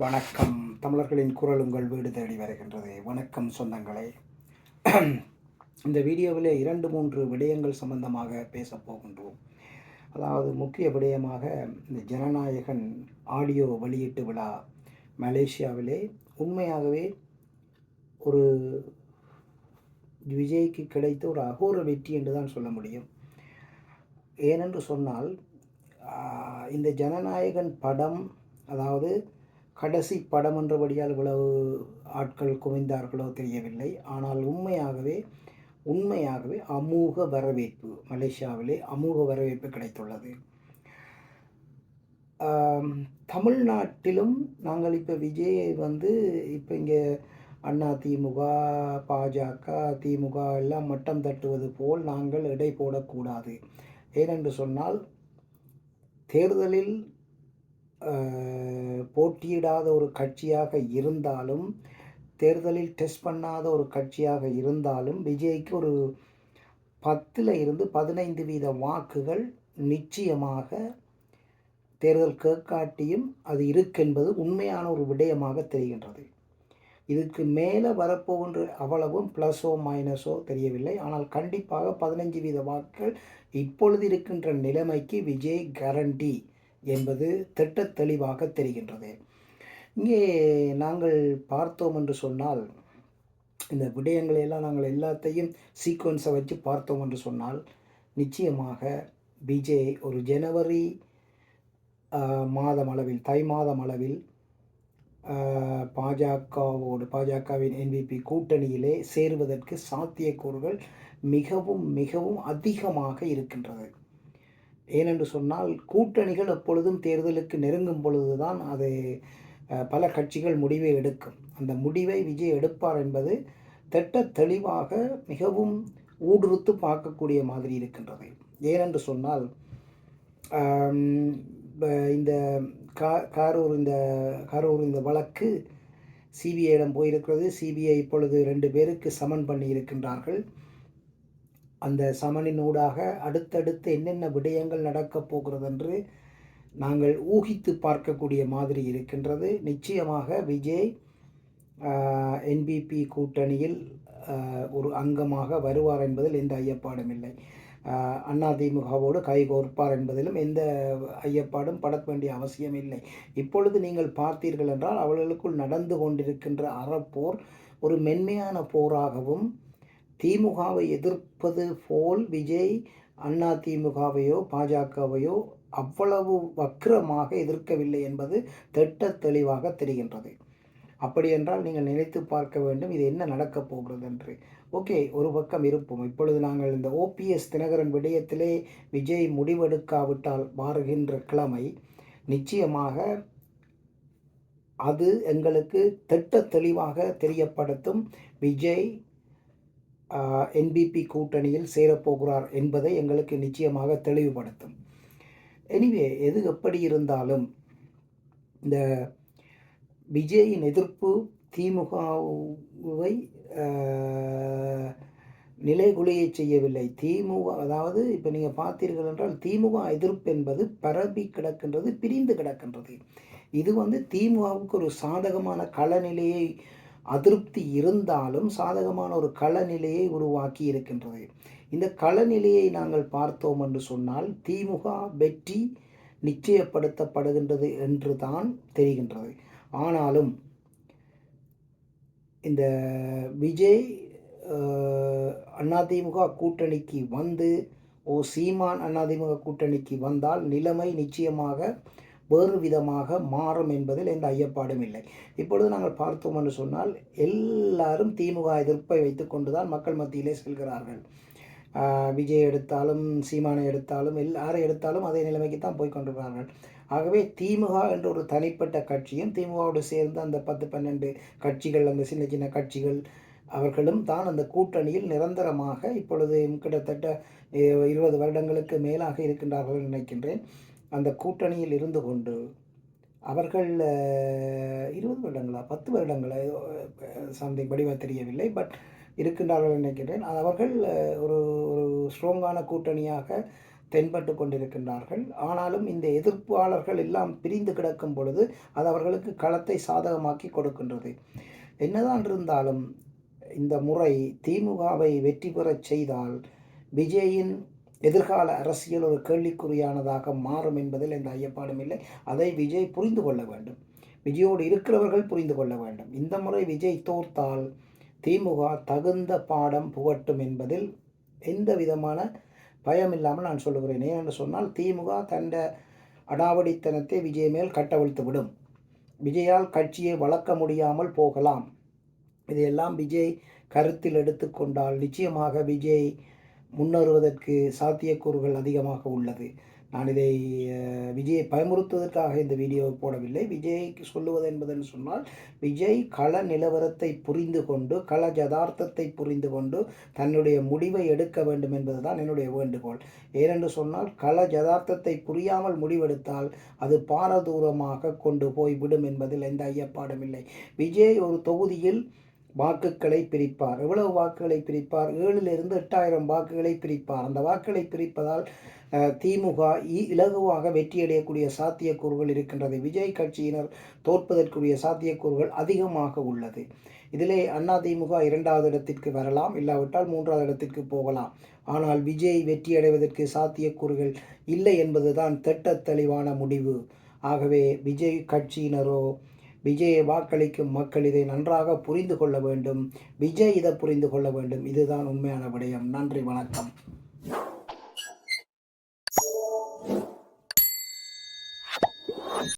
வணக்கம். தமிழர்களின் குரல் உங்கள் வீடு தேடி வருகின்றது. வணக்கம் சொந்தங்களே. இந்த வீடியோவில் இரண்டு மூன்று விடயங்கள் சம்பந்தமாக பேசப் போகின்றோம். அதாவது முக்கிய விடயமாக இந்த ஜனநாயகன் ஆடியோ வெளியீட்டு விழா மலேசியாவிலே உண்மையாகவே ஒரு விஜய்க்கு கிடைத்த ஒரு அகோர வெற்றி என்று தான் சொல்ல முடியும். ஏனென்று சொன்னால் இந்த ஜனநாயகன் படம் அதாவது கடைசி படம் என்றபடியால் இவ்வளவு ஆட்கள் குவிந்தார்களோ தெரியவில்லை. ஆனால் உண்மையாகவே உண்மையாகவே அமோக வரவேற்பு மலேசியாவிலே அமோக வரவேற்பு கிடைத்துள்ளது. தமிழ்நாட்டிலும் நாங்கள் இப்போ விஜயை வந்து இப்போ இங்கே அண்ணா திமுக பாஜக திமுக எல்லாம் மட்டம் தட்டுவது போல் நாங்கள் இடை போடக்கூடாது. ஏனென்று சொன்னால் தேர்தலில் போட்டியிடாத ஒரு கட்சியாக இருந்தாலும் தேர்தலில் டெஸ்ட் பண்ணாத ஒரு கட்சியாக இருந்தாலும் விஜய்க்கு ஒரு பத்தில் இருந்து பதினைந்து வீத வாக்குகள் நிச்சயமாக தேர்தல் கேட்காட்டியும் அது இருக்கென்பது உண்மையான ஒரு விடயமாக தெரிகின்றது. இதுக்கு மேலே வரப்போகின்ற அவ்வளவும் ப்ளஸோ மைனஸோ தெரியவில்லை. ஆனால் கண்டிப்பாக பதினஞ்சு வீத வாக்குகள் இப்பொழுது இருக்கின்ற நிலைமைக்கு விஜய் கேரண்டி என்பது திட்ட தெளிவாக தெரிகின்றது. இங்கே நாங்கள் பார்த்தோம் என்று சொன்னால் இந்த விடயங்களை எல்லாம் நாங்கள் எல்லாத்தையும் சீக்வன்ஸை வச்சு பார்த்தோம் என்று சொன்னால் நிச்சயமாக விஜய் ஒரு ஜனவரி மாதம் அளவில் தை மாதம் அளவில் பாஜகவோடு பாஜகவின் என்பிபி கூட்டணியிலே சேருவதற்கு சாத்தியக்கூறுகள் மிகவும் மிகவும் அதிகமாக இருக்கின்றது. ஏனென்று சொன்னால் கூட்டணிகள் எப்பொழுதும் தேர்தலுக்கு நெருங்கும் பொழுதுதான் அது பல கட்சிகள் முடிவை எடுக்கும். அந்த முடிவை விஜய் எடுப்பார் என்பது திட்ட தெளிவாக மிகவும் ஊடுருத்து பார்க்கக்கூடிய மாதிரி இருக்கின்றது. ஏனென்று சொன்னால் இந்த கா காரூர் இந்த காரூர் இந்த வழக்கு சிபிஐயிடம் போயிருக்கிறது. சிபிஐ இப்பொழுது ரெண்டு பேருக்கு சமன் பண்ணி இருக்கின்றார்கள் அந்த சமனினூடாக அடுத்தடுத்து என்னென்ன விடயங்கள் நடக்கப் போகிறது என்று நாங்கள் ஊகித்து பார்க்கக்கூடிய மாதிரி இருக்கின்றது. நிச்சயமாக விஜய் என்பிபி கூட்டணியில் ஒரு அங்கமாக வருவார் என்பதில் எந்த ஐயப்பாடும் இல்லை. அதிமுகவோடு கைகோர்ப்பார் என்பதிலும் எந்த ஐயப்பாடும் பட வேண்டிய அவசியம் இல்லை. இப்பொழுது நீங்கள் பார்த்தீர்கள் என்றால் அவர்களுக்குள் நடந்து கொண்டிருக்கின்ற அறப்போர் ஒரு மென்மையான போராகவும் திமுகவை எதிர்ப்பது போல் விஜய் அண்ணா திமுகவையோ பாஜகவையோ அவ்வளவு வக்கிரமாக எதிர்க்கவில்லை என்பது திட்ட தெளிவாக தெரிகின்றது. அப்படி என்றால் நீங்கள் நினைத்து பார்க்க வேண்டும் இது என்ன நடக்கப் போகிறது என்று. ஓகே ஒரு பக்கம் இருப்போம். இப்பொழுது நாங்கள் இந்த ஓபிஎஸ் தினகரன் விடயத்திலே விஜய் முடிவெடுக்காவிட்டால் மாறுகின்ற கிழமை நிச்சயமாக அது எங்களுக்கு திட்ட தெளிவாக தெரியப்படுத்தும். விஜய் என்பிபி கூட்டணியில் சேரப்போகிறார் என்பதை எங்களுக்கு நிச்சயமாக தெளிவுபடுத்தும். எனிவே எது எப்படி இருந்தாலும் இந்த விஜயின் எதிர்ப்பு திமுகவை நிலைகுலையை செய்யவில்லை. திமுக அதாவது இப்போ நீங்கள் பார்த்தீர்கள் என்றால் திமுக எதிர்ப்பு என்பது பரவி கிடக்கின்றது பிரிந்து கிடக்கின்றது. இது வந்து திமுகவுக்கு ஒரு சாதகமான களநிலையை அதிருப்தி இருந்தாலும் சாதகமான ஒரு களநிலையை உருவாக்கி இருக்கின்றது. இந்த களநிலையை நாங்கள் பார்த்தோம் என்று சொன்னால் திமுக வெற்றி நிச்சயப்படுத்தப்படுகின்றது என்று தான் தெரிகின்றது. ஆனாலும் இந்த விஜய் அதிமுக கூட்டணிக்கு வந்து ஓ சீமான் அதிமுக கூட்டணிக்கு வந்தால் நிலைமை நிச்சயமாக வேறு விதமாக மாறும் என்பதில் எந்த ஐயப்பாடும் இல்லை. இப்பொழுது நாங்கள் பார்த்தோம் என்று சொன்னால் எல்லாரும் திமுக எதிர்ப்பை வைத்துக்கொண்டு தான் மக்கள் மத்தியிலே செல்கிறார்கள். விஜய் எடுத்தாலும் சீமானை எடுத்தாலும் எல்லாரை எடுத்தாலும் அதே நிலைமைக்கு தான் போய் கொண்டிருக்கிறார்கள். ஆகவே திமுக என்ற ஒரு தனிப்பட்ட கட்சியும் திமுகவோடு சேர்ந்து அந்த பத்து பன்னெண்டு கட்சிகள் அந்த சின்ன சின்ன கட்சிகள் அவர்களும் தான் அந்த கூட்டணியில் நிரந்தரமாக இப்பொழுது கிட்டத்தட்ட இருபது வருடங்களுக்கு மேலாக இருக்கின்றார்கள் நினைக்கின்றேன். அந்த கூட்டணியில் இருந்து கொண்டு அவர்கள் இருபது வருடங்களா பத்து வருடங்களா சம்திங் வடிவ தெரியவில்லை. பட் இருக்கின்றார்கள் நினைக்கின்றேன் அவர்கள் ஒரு ஒரு ஸ்ட்ராங்கான கூட்டணியாக தென்பட்டு கொண்டிருக்கின்றார்கள். ஆனாலும் இந்த எதிர்ப்பாளர்கள் எல்லாம் பிரிந்து கிடக்கும் பொழுது அது அவர்களுக்கு களத்தை சாதகமாக்கி கொடுக்கின்றது. என்னதான் இருந்தாலும் இந்த முறை திமுகவை வெற்றி பெறச் செய்தால் விஜயின் எதிர்கால அரசியல் ஒரு கேள்விக்குறியானதாக மாறும் என்பதில் எந்த ஐயப்பாடும் இல்லை. அதை விஜய் புரிந்து கொள்ள வேண்டும். விஜயோடு இருக்கிறவர்கள் புரிந்து கொள்ள வேண்டும். இந்த முறை விஜய் தோர்த்தால் திமுக தகுந்த பாடம் புகட்டும் என்பதில் எந்த விதமான பயம் இல்லாமல் நான் சொல்லுகிறேன். ஏனென்று சொன்னால் திமுக தண்ட அடாவடித்தனத்தை விஜய் மேல் கட்டவிழ்த்து விடும். விஜயால் கட்சியை வளர்க்க முடியாமல் போகலாம். இதையெல்லாம் விஜய் கருத்தில் எடுத்துக்கொண்டால் நிச்சயமாக விஜய் முன்னேறுவதற்கு சாத்தியக்கூறுகள் அதிகமாக உள்ளது. நான் இதை விஜயை பயமுறுத்துவதற்காக இந்த வீடியோவை போடவில்லை. விஜய்க்கு சொல்லுவது என்பதென்று சொன்னால் விஜய் கள நிலவரத்தை புரிந்து கொண்டு கள ஜதார்த்தத்தை புரிந்து கொண்டு தன்னுடைய முடிவை எடுக்க வேண்டும் என்பதுதான் என்னுடைய வேண்டுகோள். ஏனென்று சொன்னால் கள ஜதார்த்தத்தை புரியாமல் முடிவெடுத்தால் அது பாரதூரமாக கொண்டு போய் விடும் என்பதில் எந்த ஐயப்பாடும் இல்லை. விஜய் ஒரு தொகுதியில் வாக்குகளை பிரிப்பார். எவ்வளவு வாக்குகளை பிரிப்பார்? ஏழிலிருந்து எட்டாயிரம் வாக்குகளை பிரிப்பார். அந்த வாக்குகளை பிரிப்பதால் திமுக இ- இலகுவாக வெற்றியடையக்கூடிய சாத்தியக்கூறுகள் இருக்கின்றது. விஜய் கட்சியினர் தோற்பதற்குரிய சாத்தியக்கூறுகள் அதிகமாக உள்ளது. இதிலே அதிமுக இரண்டாவது இடத்திற்கு வரலாம். இல்லாவிட்டால் மூன்றாவது இடத்திற்கு போகலாம். ஆனால் விஜய் வெற்றியடைவதற்கு சாத்தியக்கூறுகள் இல்லை என்பதுதான் திட்டத் தெளிவான முடிவு. ஆகவே விஜய் கட்சியினரோ விஜயை வாக்களிக்கும் மக்கள் இதை நன்றாக புரிந்து கொள்ள வேண்டும். விஜய் இதை புரிந்து கொள்ள வேண்டும். இதுதான் உண்மையான விடயம். நன்றி வணக்கம்.